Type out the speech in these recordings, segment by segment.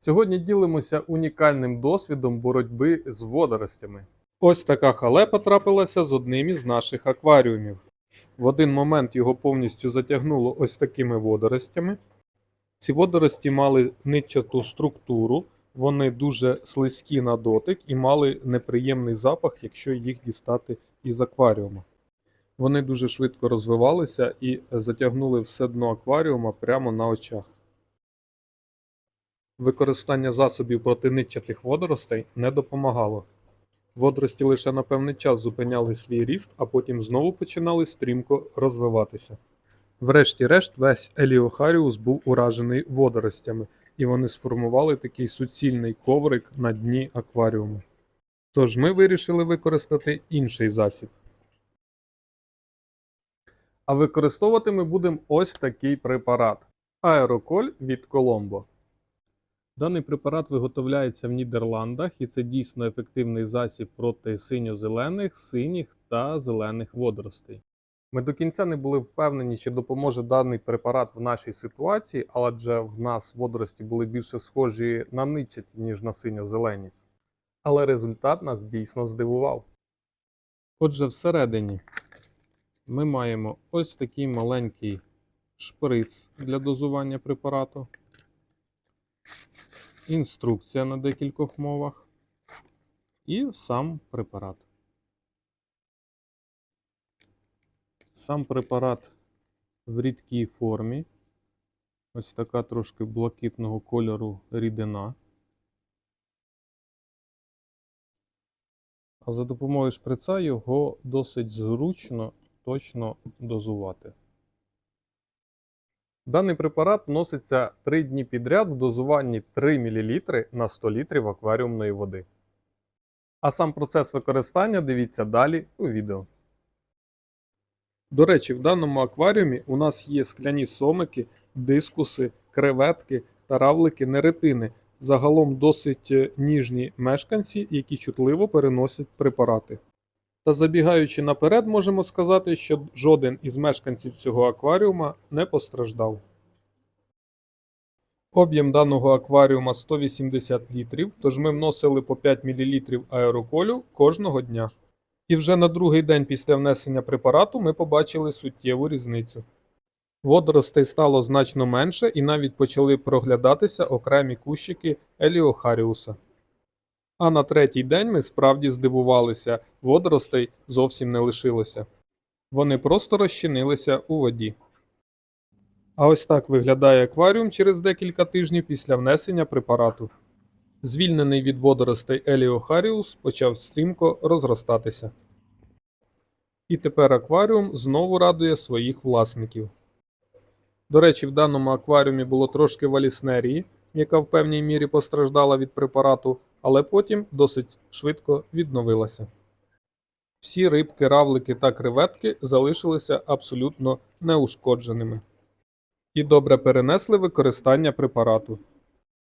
Сьогодні ділимося унікальним досвідом боротьби з водоростями. Ось така халепа трапилася з одним із наших акваріумів. В один момент його повністю затягнуло ось такими водоростями. Ці водорості мали нитчату структуру, вони дуже слизькі на дотик і мали неприємний запах, якщо їх дістати із акваріума. Вони дуже швидко розвивалися і затягнули все дно акваріума прямо на очах. Використання засобів проти нитчатих водоростей не допомагало. Водорості лише на певний час зупиняли свій ріст, а потім знову починали стрімко розвиватися. Врешті-решт, весь Еліохаріус був уражений водоростями, і вони сформували такий суцільний коврик на дні акваріуму. Тож ми вирішили використати інший засіб. А використовувати ми будемо ось такий препарат аероколь від Коломбо. Даний препарат виготовляється в Нідерландах і це дійсно ефективний засіб проти синьо-зелених, синіх та зелених водоростей. Ми до кінця не були впевнені, чи допоможе даний препарат в нашій ситуації, адже в нас водорості були більше схожі на ничаті, ніж на синьо-зелені. Але результат нас дійсно здивував. Отже, всередині ми маємо ось такий маленький шприц для дозування препарату інструкція на декількох мовах і сам препарат. Сам препарат в рідкій формі. Ось така трошки блакитного кольору рідина. А за допомогою шприца його досить зручно точно дозувати. Даний препарат носиться 3 дні підряд в дозуванні 3 мл на 100 літрів акваріумної води. А сам процес використання дивіться далі у відео. До речі, в даному акваріумі у нас є скляні сомики, дискуси, креветки та равлики неретини. Загалом досить е, ніжні мешканці, які чутливо переносять препарати. Та забігаючи наперед, можемо сказати, що жоден із мешканців цього акваріума не постраждав. Об'єм даного акваріума 180 літрів, тож ми вносили по 5 мл аероколю кожного дня. І вже на другий день після внесення препарату ми побачили суттєву різницю. Водоростей стало значно менше і навіть почали проглядатися окремі кущики Еліохаріуса. А на третій день ми справді здивувалися, водоростей зовсім не лишилося. Вони просто розчинилися у воді. А ось так виглядає акваріум через декілька тижнів після внесення препарату. Звільнений від водоростей Еліохаріус почав стрімко розростатися. І тепер акваріум знову радує своїх власників. До речі, в даному акваріумі було трошки валіснерії, яка в певній мірі постраждала від препарату, але потім досить швидко відновилася. Всі рибки, равлики та креветки залишилися абсолютно неушкодженими і добре перенесли використання препарату.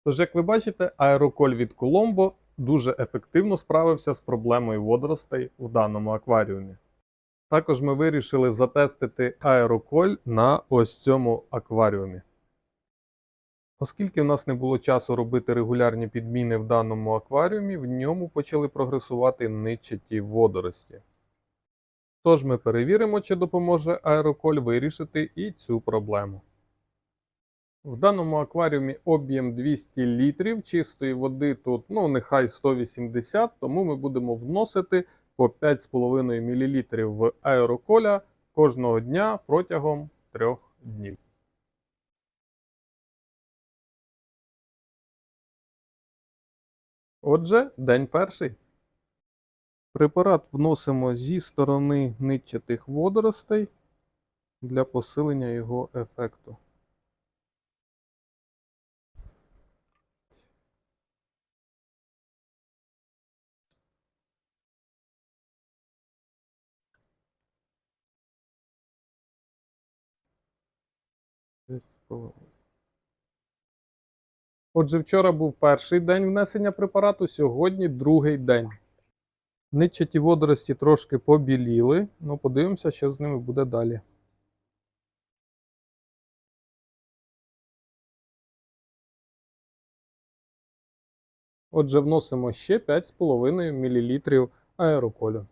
Тож, як ви бачите, аероколь від Colombo дуже ефективно справився з проблемою водоростей в даному акваріумі. Також ми вирішили затестити аероколь на ось цьому акваріумі. Оскільки в нас не було часу робити регулярні підміни в даному акваріумі, в ньому почали прогресувати ничаті водорості. Тож ми перевіримо, чи допоможе аероколь вирішити і цю проблему. В даному акваріумі об'єм 200 літрів чистої води тут, ну, нехай 180, тому ми будемо вносити по 5,5 мл в аероколя кожного дня протягом 3 днів. Отже, день перший. Препарат вносимо зі сторони нитчатих водоростей для посилення його ефекту. Отже, вчора був перший день внесення препарату, сьогодні другий день. Нитчаті водорості трошки побіліли, ну подивимося, що з ними буде далі. Отже, вносимо ще 5,5 мл аероколю.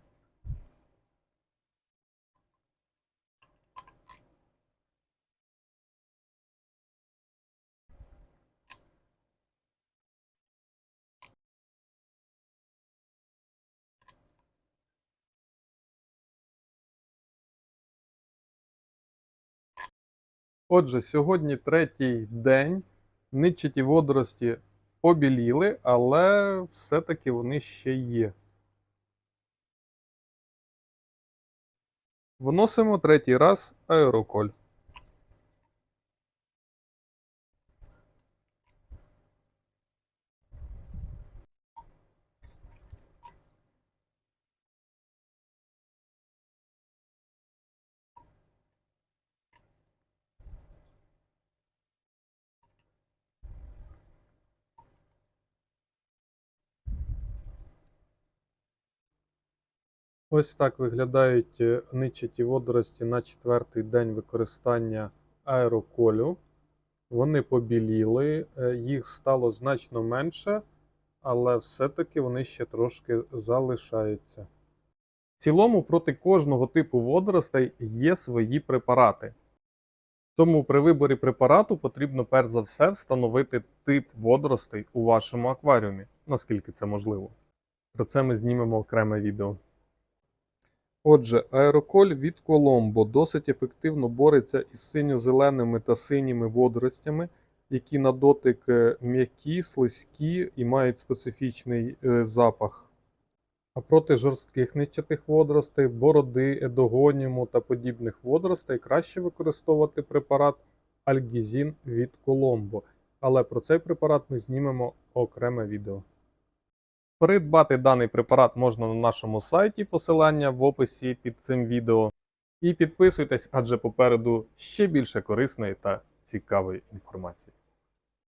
Отже, сьогодні третій день. Нитчаті водорості побіліли, але все-таки вони ще є. Вносимо третій раз аероколь. Ось так виглядають е, ничаті водорості на четвертий день використання аероколю. Вони побіліли, е, їх стало значно менше, але все-таки вони ще трошки залишаються. В цілому проти кожного типу водоростей є свої препарати. Тому при виборі препарату потрібно перш за все встановити тип водоростей у вашому акваріумі, наскільки це можливо. Про це ми знімемо окреме відео. Отже, аероколь від Коломбо досить ефективно бореться із синьо-зеленими та синіми водоростями, які на дотик е, м'які, слизькі і мають специфічний е, запах. А проти жорстких нитчатих водоростей, бороди, едогоніму та подібних водоростей краще використовувати препарат Альгізін від Коломбо. Але про цей препарат ми знімемо окреме відео. Придбати даний препарат можна на нашому сайті, посилання в описі під цим відео. І підписуйтесь, адже попереду ще більше корисної та цікавої інформації.